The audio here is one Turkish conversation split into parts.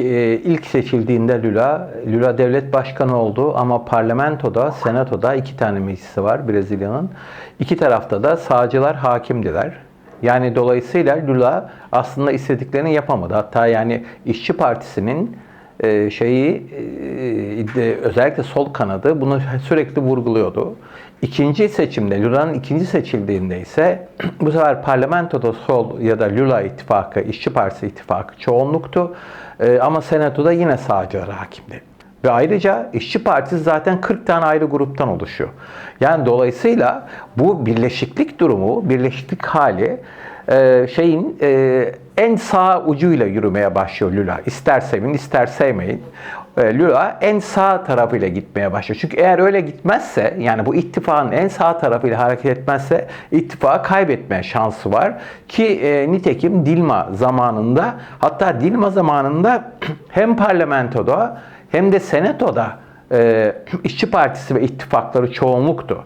Ee, ilk seçildiğinde Lula, Lula devlet başkanı oldu ama parlamentoda, senatoda iki tane meclisi var Brezilya'nın. İki tarafta da sağcılar hakimdiler. Yani dolayısıyla Lula aslında istediklerini yapamadı. Hatta yani İşçi Partisi'nin e, şeyi e, de- özellikle sol kanadı bunu sürekli vurguluyordu. İkinci seçimde Lula'nın ikinci seçildiğinde ise bu sefer parlamentoda sol ya da Lula ittifakı, İşçi Partisi ittifakı çoğunluktu. E, ama senatoda yine sağcılar hakimdi. Ve ayrıca İşçi Partisi zaten 40 tane ayrı gruptan oluşuyor. Yani dolayısıyla bu birleşiklik durumu, birleşiklik hali e, şeyin e, en sağ ucuyla yürümeye başlıyor Lula. İster sevin ister sevmeyin. E, Lula en sağ tarafıyla gitmeye başlıyor. Çünkü eğer öyle gitmezse yani bu ittifakın en sağ tarafıyla hareket etmezse ittifakı kaybetme şansı var. Ki e, nitekim Dilma zamanında hatta Dilma zamanında hem parlamentoda hem de senatoda e, İşçi Partisi ve ittifakları çoğunluktu.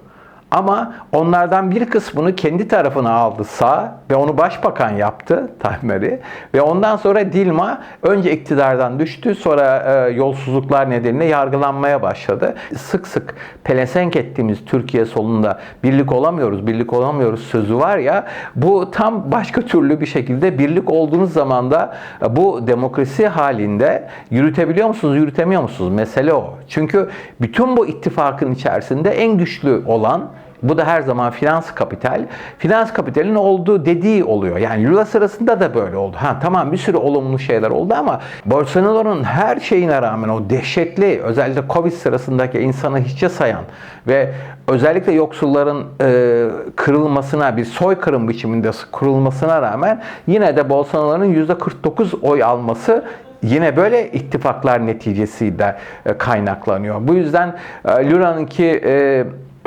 Ama onlardan bir kısmını kendi tarafına aldı sağ ve onu başbakan yaptı Tahmeri. Ve ondan sonra Dilma önce iktidardan düştü sonra e, yolsuzluklar nedeniyle yargılanmaya başladı. Sık sık pelesenk ettiğimiz Türkiye solunda birlik olamıyoruz, birlik olamıyoruz sözü var ya bu tam başka türlü bir şekilde birlik olduğunuz zaman da e, bu demokrasi halinde yürütebiliyor musunuz, yürütemiyor musunuz? Mesele o. Çünkü bütün bu ittifakın içerisinde en güçlü olan bu da her zaman finans kapital. Finans kapitalin olduğu dediği oluyor. Yani Lula sırasında da böyle oldu. Ha tamam bir sürü olumlu şeyler oldu ama Bolsonaro'nun her şeyine rağmen o dehşetli özellikle Covid sırasındaki insanı hiçe sayan ve özellikle yoksulların e, kırılmasına bir soykırım biçiminde kırılmasına rağmen yine de Bolsonaro'nun %49 oy alması yine böyle ittifaklar neticesiyle e, kaynaklanıyor. Bu yüzden e, Lula'nınki e,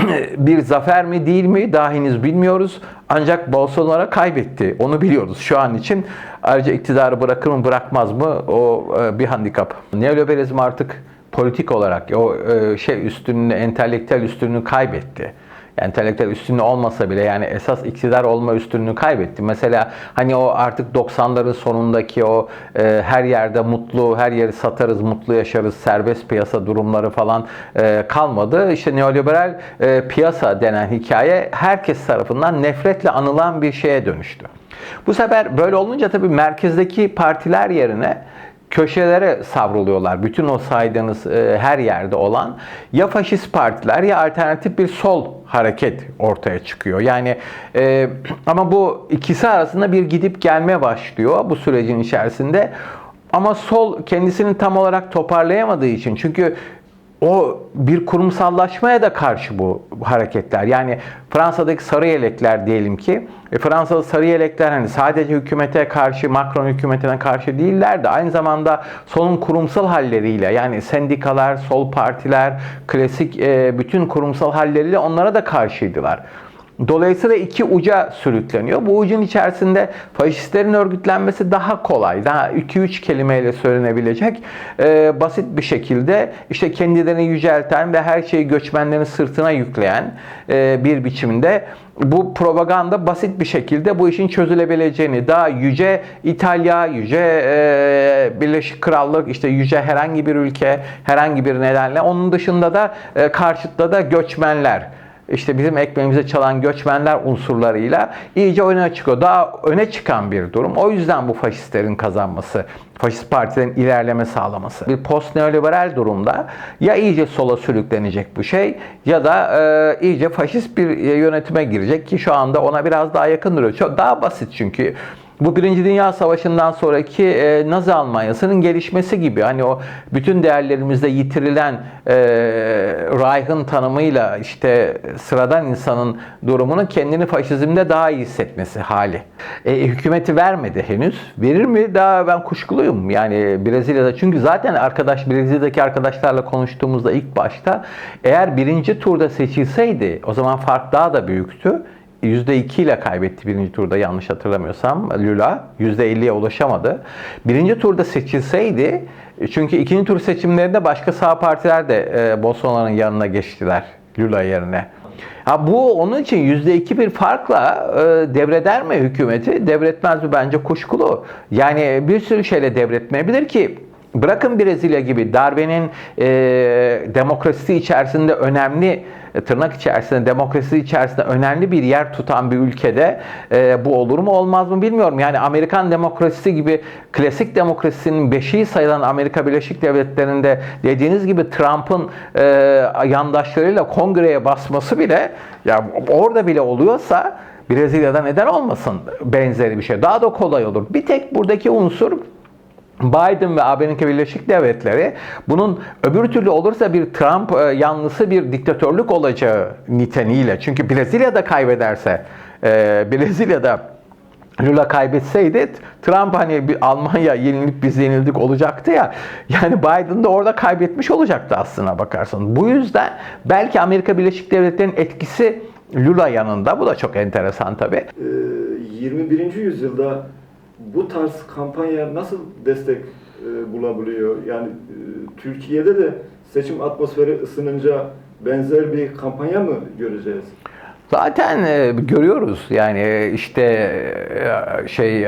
bir zafer mi değil mi daha henüz bilmiyoruz. Ancak Bolsonaro kaybetti. Onu biliyoruz şu an için. Ayrıca iktidarı bırakır mı bırakmaz mı o e, bir handikap. Neoliberalizm artık politik olarak o e, şey üstünlüğünü, entelektüel üstünlüğünü kaybetti. Entelektüel üstünlüğü olmasa bile yani esas iktidar olma üstünlüğünü kaybetti. Mesela hani o artık 90'ların sonundaki o e, her yerde mutlu, her yeri satarız, mutlu yaşarız, serbest piyasa durumları falan e, kalmadı. İşte neoliberal e, piyasa denen hikaye herkes tarafından nefretle anılan bir şeye dönüştü. Bu sefer böyle olunca tabii merkezdeki partiler yerine köşelere savruluyorlar. Bütün o saydığınız e, her yerde olan ya faşist partiler ya alternatif bir sol hareket ortaya çıkıyor. Yani e, ama bu ikisi arasında bir gidip gelme başlıyor bu sürecin içerisinde. Ama sol kendisini tam olarak toparlayamadığı için çünkü o bir kurumsallaşmaya da karşı bu hareketler. Yani Fransa'daki sarı yelekler diyelim ki, e, Fransa'da sarı yelekler hani sadece hükümete karşı, Macron hükümetine karşı değiller de aynı zamanda solun kurumsal halleriyle yani sendikalar, sol partiler, klasik e, bütün kurumsal halleriyle onlara da karşıydılar. Dolayısıyla iki uca sürükleniyor. Bu ucun içerisinde faşistlerin örgütlenmesi daha kolay, daha 2-3 kelimeyle söylenebilecek e, basit bir şekilde işte kendilerini yücelten ve her şeyi göçmenlerin sırtına yükleyen e, bir biçimde bu propaganda basit bir şekilde bu işin çözülebileceğini, daha yüce İtalya, yüce e, Birleşik Krallık, işte yüce herhangi bir ülke, herhangi bir nedenle onun dışında da e, karşıtta da göçmenler işte bizim ekmeğimize çalan göçmenler unsurlarıyla iyice öne çıkıyor. Daha öne çıkan bir durum. O yüzden bu faşistlerin kazanması, faşist partilerin ilerleme sağlaması. Bir post neoliberal durumda ya iyice sola sürüklenecek bu şey ya da e, iyice faşist bir yönetime girecek ki şu anda ona biraz daha yakın duruyor. Çok daha basit çünkü bu Birinci Dünya Savaşı'ndan sonraki e, Nazi Almanyası'nın gelişmesi gibi. Hani o bütün değerlerimizde yitirilen e, Reich'ın tanımıyla işte sıradan insanın durumunun kendini faşizmde daha iyi hissetmesi hali. E, hükümeti vermedi henüz. Verir mi? Daha ben kuşkuluyum. Yani Brezilya'da çünkü zaten arkadaş Brezilya'daki arkadaşlarla konuştuğumuzda ilk başta eğer birinci turda seçilseydi o zaman fark daha da büyüktü. %2 ile kaybetti birinci turda yanlış hatırlamıyorsam Lula. %50'ye ulaşamadı. Birinci turda seçilseydi çünkü ikinci tur seçimlerinde başka sağ partiler de e, Bolsonaro'nun yanına geçtiler Lula yerine. Ha bu onun için %2 bir farkla e, devreder mi hükümeti? Devretmez mi bence kuşkulu. Yani bir sürü şeyle devretmeyebilir ki bırakın Brezilya gibi darbenin e, demokrasi içerisinde önemli e, tırnak içerisinde demokrasi içerisinde önemli bir yer tutan bir ülkede e, bu olur mu olmaz mı bilmiyorum. Yani Amerikan demokrasisi gibi klasik demokrasinin beşiği sayılan Amerika Birleşik Devletleri'nde dediğiniz gibi Trump'ın e, yandaşlarıyla kongreye basması bile ya orada bile oluyorsa Brezilya'da neden olmasın benzeri bir şey. Daha da kolay olur. Bir tek buradaki unsur Biden ve Amerika Birleşik Devletleri bunun öbür türlü olursa bir Trump e, yanlısı bir diktatörlük olacağı niteliğiyle. Çünkü Brezilya'da kaybederse, e, Brezilya'da Lula kaybetseydi Trump hani bir Almanya yenilip biz yenildik olacaktı ya. Yani Biden de orada kaybetmiş olacaktı aslına bakarsan. Bu yüzden belki Amerika Birleşik Devletleri'nin etkisi Lula yanında. Bu da çok enteresan tabii. Ee, 21. yüzyılda bu tarz kampanya nasıl destek e, bulabiliyor? Yani e, Türkiye'de de seçim atmosferi ısınınca benzer bir kampanya mı göreceğiz? Zaten e, görüyoruz yani işte şey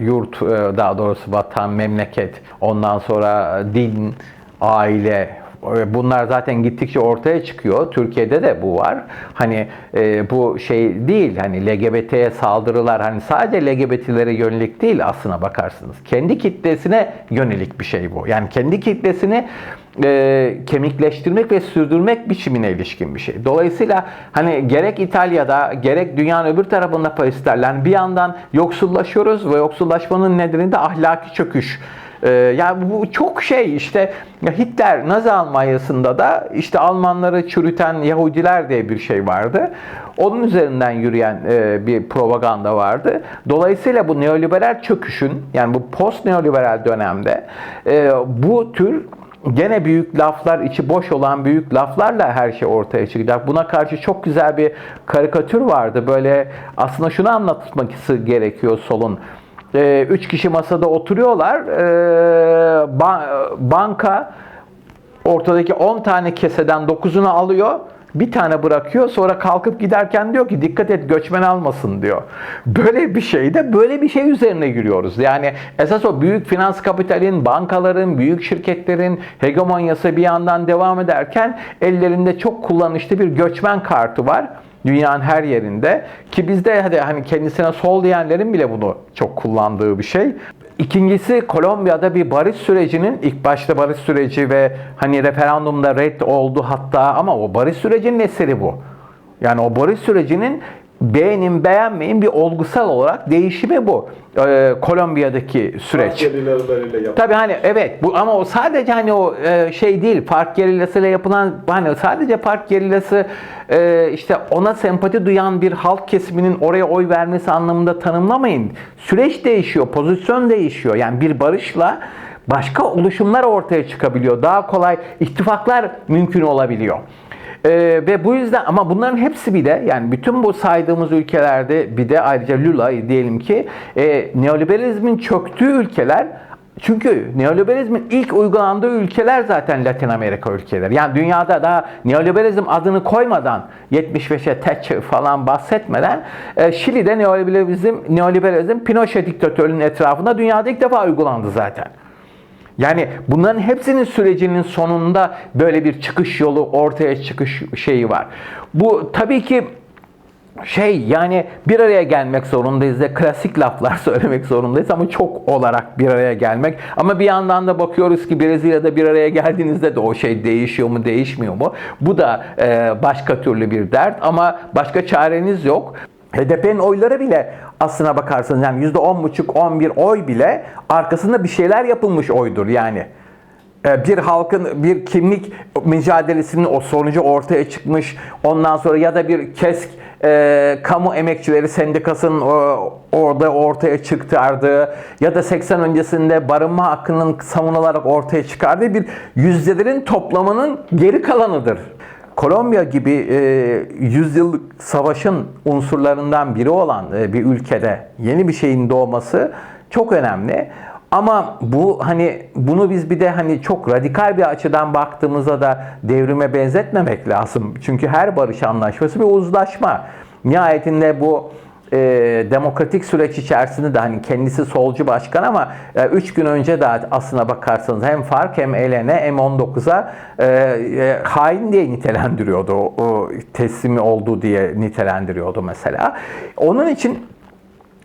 yurt daha doğrusu vatan, memleket, ondan sonra din, aile Bunlar zaten gittikçe ortaya çıkıyor. Türkiye'de de bu var. Hani e, bu şey değil hani LGBT'ye saldırılar hani sadece LGBT'lere yönelik değil aslına bakarsınız. Kendi kitlesine yönelik bir şey bu. Yani kendi kitlesini e, kemikleştirmek ve sürdürmek biçimine ilişkin bir şey. Dolayısıyla hani gerek İtalya'da gerek dünyanın öbür tarafında Parislerle bir yandan yoksullaşıyoruz ve yoksullaşmanın nedeni de ahlaki çöküş. Ee, yani bu çok şey işte Hitler Nazi Almanyası'nda da işte Almanları çürüten Yahudiler diye bir şey vardı. Onun üzerinden yürüyen e, bir propaganda vardı. Dolayısıyla bu neoliberal çöküşün yani bu post neoliberal dönemde e, bu tür gene büyük laflar, içi boş olan büyük laflarla her şey ortaya çıkacak. Buna karşı çok güzel bir karikatür vardı. Böyle aslında şunu anlatması gerekiyor solun. Ee, üç kişi masada oturuyorlar. Ee, ba- banka ortadaki 10 tane keseden 9'unu alıyor. Bir tane bırakıyor. Sonra kalkıp giderken diyor ki dikkat et göçmen almasın diyor. Böyle bir şeyde böyle bir şey üzerine giriyoruz. Yani esas o büyük finans kapitalin, bankaların, büyük şirketlerin hegemonyası bir yandan devam ederken ellerinde çok kullanışlı bir göçmen kartı var dünyanın her yerinde ki bizde hadi hani kendisine sol diyenlerin bile bunu çok kullandığı bir şey. İkincisi Kolombiya'da bir barış sürecinin ilk başta barış süreci ve hani referandumda red oldu hatta ama o barış sürecinin eseri bu. Yani o barış sürecinin beğenin beğenmeyin bir olgusal olarak değişimi bu. Ee, Kolombiya'daki süreç. Tabii hani evet bu ama o sadece hani o e, şey değil park gerillasıyla yapılan hani sadece park gerillası e, işte ona sempati duyan bir halk kesiminin oraya oy vermesi anlamında tanımlamayın. Süreç değişiyor, pozisyon değişiyor. Yani bir barışla başka oluşumlar ortaya çıkabiliyor. Daha kolay ittifaklar mümkün olabiliyor. Ee, ve bu yüzden ama bunların hepsi bir de yani bütün bu saydığımız ülkelerde bir de ayrıca Lula diyelim ki e, neoliberalizmin çöktüğü ülkeler çünkü neoliberalizmin ilk uygulandığı ülkeler zaten Latin Amerika ülkeleri. Yani dünyada daha neoliberalizm adını koymadan 75'e Thatcher falan bahsetmeden e, Şili'de neoliberalizm, neoliberalizm Pinochet diktatörünün etrafında dünyada ilk defa uygulandı zaten. Yani bunların hepsinin sürecinin sonunda böyle bir çıkış yolu, ortaya çıkış şeyi var. Bu tabii ki şey yani bir araya gelmek zorundayız da klasik laflar söylemek zorundayız ama çok olarak bir araya gelmek. Ama bir yandan da bakıyoruz ki Brezilya'da bir araya geldiğinizde de o şey değişiyor mu değişmiyor mu? Bu da e, başka türlü bir dert ama başka çareniz yok. HDP'nin oyları bile aslına bakarsanız yani %10,5-11 oy bile arkasında bir şeyler yapılmış oydur yani bir halkın bir kimlik mücadelesinin o sonucu ortaya çıkmış. Ondan sonra ya da bir KESK e, kamu emekçileri sendikasının o, orada ortaya çıkardığı ya da 80 öncesinde barınma hakkının savunularak ortaya çıkardığı bir yüzdelerin toplamının geri kalanıdır. Kolombiya gibi e, yüzyıllık savaşın unsurlarından biri olan e, bir ülkede yeni bir şeyin doğması çok önemli. Ama bu hani bunu biz bir de hani çok radikal bir açıdan baktığımızda da devrime benzetmemek lazım. Çünkü her barış anlaşması bir uzlaşma. Nihayetinde bu e, demokratik süreç içerisinde de hani kendisi solcu başkan ama 3 gün önce de aslına bakarsanız hem FARC hem ELN M19'a e, e, hain diye nitelendiriyordu. O, o teslimi oldu diye nitelendiriyordu mesela. Onun için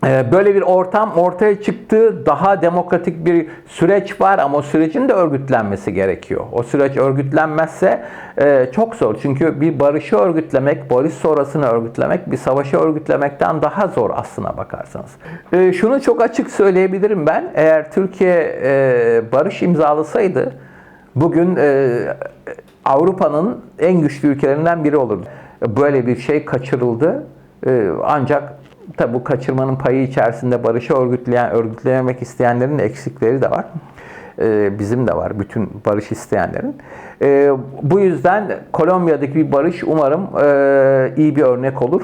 Böyle bir ortam ortaya çıktı. Daha demokratik bir süreç var ama o sürecin de örgütlenmesi gerekiyor. O süreç örgütlenmezse e, çok zor. Çünkü bir barışı örgütlemek, barış sonrasını örgütlemek bir savaşı örgütlemekten daha zor aslına bakarsanız. E, Şunu çok açık söyleyebilirim ben. Eğer Türkiye e, barış imzalasaydı bugün Avrupa'nın en güçlü ülkelerinden biri olurdu. Böyle bir şey kaçırıldı. Ancak Tabi bu kaçırmanın payı içerisinde barışı örgütleyen, örgütlemek isteyenlerin eksikleri de var. Ee, bizim de var, bütün barış isteyenlerin. Ee, bu yüzden Kolombiya'daki bir barış umarım e, iyi bir örnek olur.